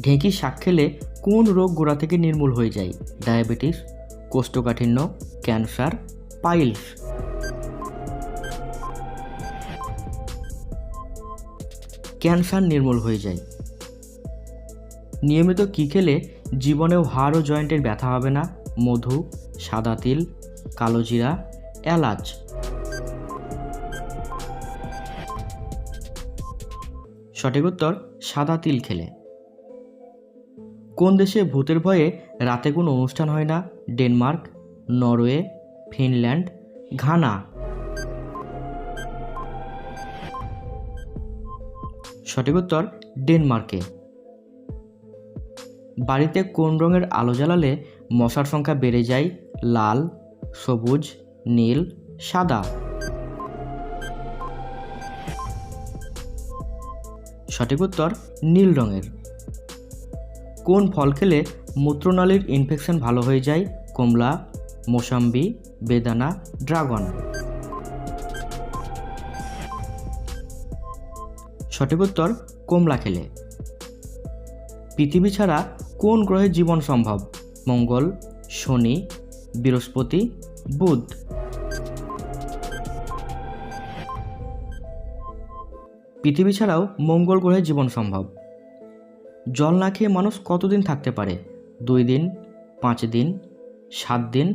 ঢেঁকি শাক খেলে কোন রোগ গোড়া থেকে নির্মূল হয়ে যায়? ডায়াবেটিস, কোষ্ঠকাঠিন্য, ক্যান্সার, পাইলস। ক্যান্সার নির্মূল হয়ে যায়। নিয়মিত কী খেলে জীবনেও হাড় ও জয়েন্টের ব্যথা হবে না? মধু, সাদা তিল, কালো জিরা, এলাচ। সঠিক উত্তর, সাদা তিল খেলে। কোন দেশে ভূতের ভয়ে রাতে কোনো অনুষ্ঠান হয় না? Denmark, Norway, Finland, Ghana. সঠিক উত্তর, ডেনমার্কে। বাড়িতে কোন রঙের আলো জ্বালালে মশার সংখ্যা বেড়ে যায়? লাল, সবুজ, নীল, সাদা। সঠিক উত্তর, নীল রঙের। কোন ফল খেলে মূত্রনালীর ইনফেকশন ভালো হয়ে যায়? কমলা, মোসাম্বি, বেদানা, ড্রাগন। সঠিক উত্তর, কমলা খেলে। পৃথিবী ছাড়া কোন গ্রহে জীবন সম্ভব? মঙ্গল, শনি, বৃহস্পতি, বুধ। পৃথিবী ছাড়াও মঙ্গল গ্রহে জীবন সম্ভব। জল না খেয়ে মানুষ কতদিন থাকতে পারে? দুই দিন, পাঁচ দিন, সাত দিন,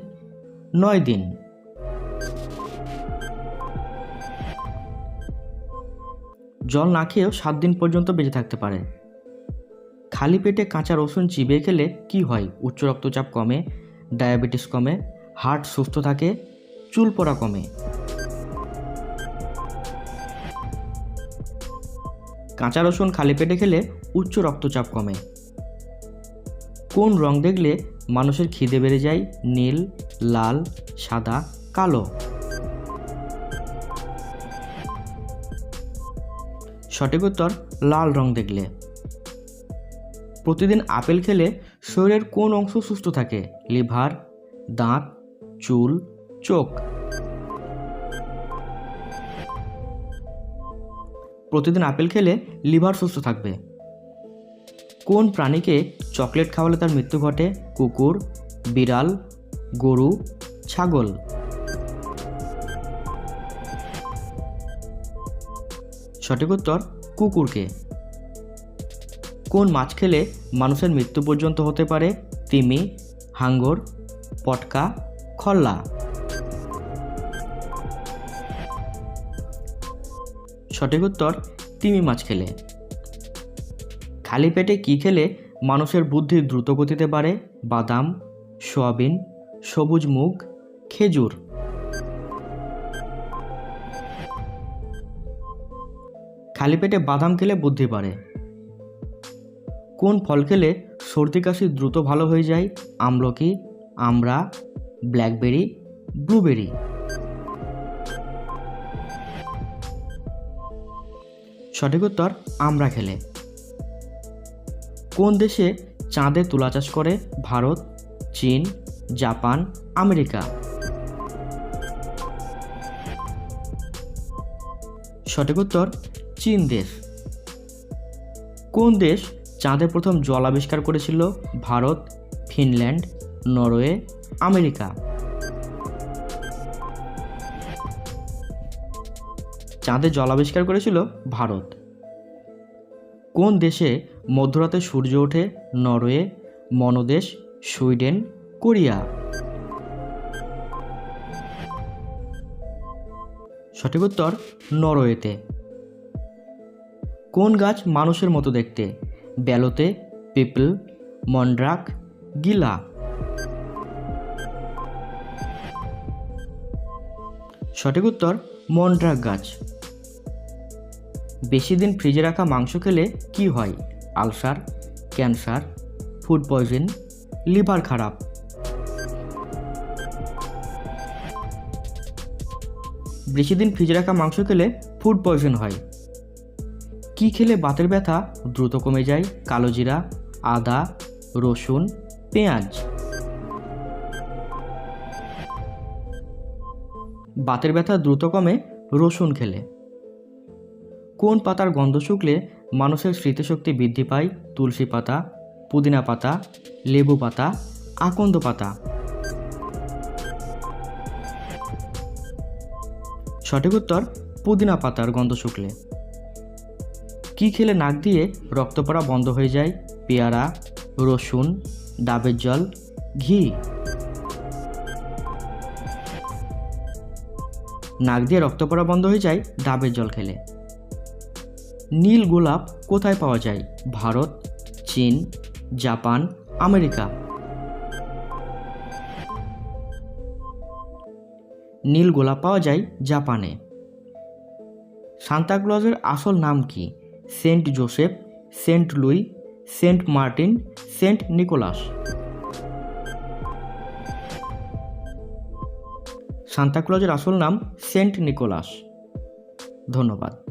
নয় দিন? জল না খেয়েও সাত দিন পর্যন্ত বেঁচে থাকতে পারে। খালি পেটে কাঁচা রসুন চিবিয়ে খেলে কি হয়? উচ্চ রক্তচাপ কমে, ডায়াবেটিস কমে, হার্ট সুস্থ থাকে, চুল পড়া কমে। কাঁচা রসুন খালি পেটে খেলে উচ্চ রক্তচাপ কমে। কোন রং দেখলে মানুষের খিদে বেড়ে যায়? নীল, লাল, সাদা, কালো। সঠিক উত্তর, লাল রং দেখলে। প্রতিদিন আপেল খেলে শরীরের কোন অংশ সুস্থ থাকে? লিভার, দাঁত, চুল, চোখ। প্রতিদিন আপেল খেলে লিভার সুস্থ থাকবে। কোন প্রাণীকে চকলেট খাওয়ালে তার মৃত্যু ঘটে? কুকুর, বিড়াল, গরু, ছাগল। সঠিক উত্তর, কুকুরকে। কোন মাছ খেলে মানুষের মৃত্যু পর্যন্ত হতে পারে? তিমি, হাঙ্গর, পটকা, খল্লা। সঠিক উত্তর, তিমি মাছ খেলে। খালি পেটে কী খেলে মানুষের বুদ্ধি দ্রুত গতিতে বাড়ে? বাদাম, সোয়াবিন, সবুজ মুগ, খেজুর। খালি পেটে বাদাম খেলে বুদ্ধি বাড়ে। কোন ফল খেলে সর্দি কাশি দ্রুত ভালো হয়ে যায়? আমলকি, আমড়া, ব্ল্যাকবেরি, ব্লুবেরি। সঠিক উত্তর আমরা খেলে। কোন দেশে চাঁদে তুলা চাষ করে? ভারত, চীন, জাপান, আমেরিকা। সঠিক উত্তর, চীন দেশ। কোন দেশ চাঁদে প্রথম জল আবিষ্কার করেছিল? Bharat, Finland, Norway, America. চাঁদে জল আবিষ্কার করেছিল ভারত। কোন দেশে মধ্যরাতে সূর্য ওঠে? নরওয়ে, মনদেশ, সুইডেন, কোরিয়া। সঠিক উত্তর, নরওয়েতে। কোন গাছ মানুষের মতো দেখতে? বেলোতে পিপল, মন্ড্রাক, গিলা। সঠিক উত্তর, মন্ড্রাক গাছ। বেশি দিন ফ্রিজে রাখা মাংস খেলে কি হয়? Ulcer, cancer, food poison, liver খারাপ। বেশি দিন ফ্রিজে রাখা মাংস খেলে ফুড পয়জন হয়। কি খেলে বাতের ব্যথা দ্রুত কমে যায়? কালো জিরা, আদা, রসুন, পেঁয়াজ। বাতের ব্যথা দ্রুত কমে, রসুন খেলে। কোন পাতার গন্ধ শুকলে মানুষের স্মৃতিশক্তি বৃদ্ধি পায়? তুলসী পাতা, পুদিনা পাতা, লেবু পাতা, আকন্দ পাতা। সঠিক উত্তর, পুদিনা পাতার গন্ধ শুকলে। কি খেলে নাক দিয়ে রক্ত পড়া বন্ধ হয়ে যায়? পেয়ারা, রসুন, ডাবের জল, ঘি। নাক দিয়ে রক্ত পড়া বন্ধ হয়ে যায়, ডাবের জল খেলে। নীল গোলাপ কোথায় পাওয়া যায়? ভারত, চীন, জাপান, আমেরিকা। নীল গোলাপ পাওয়া যায় জাপানে। সান্তাক্লজের আসল নাম কি? Saint Joseph, saint Louis, saint Martin, saint Nicholas. সান্তাক্লজের আসল নাম সেন্ট নিকোলাস। ধন্যবাদ।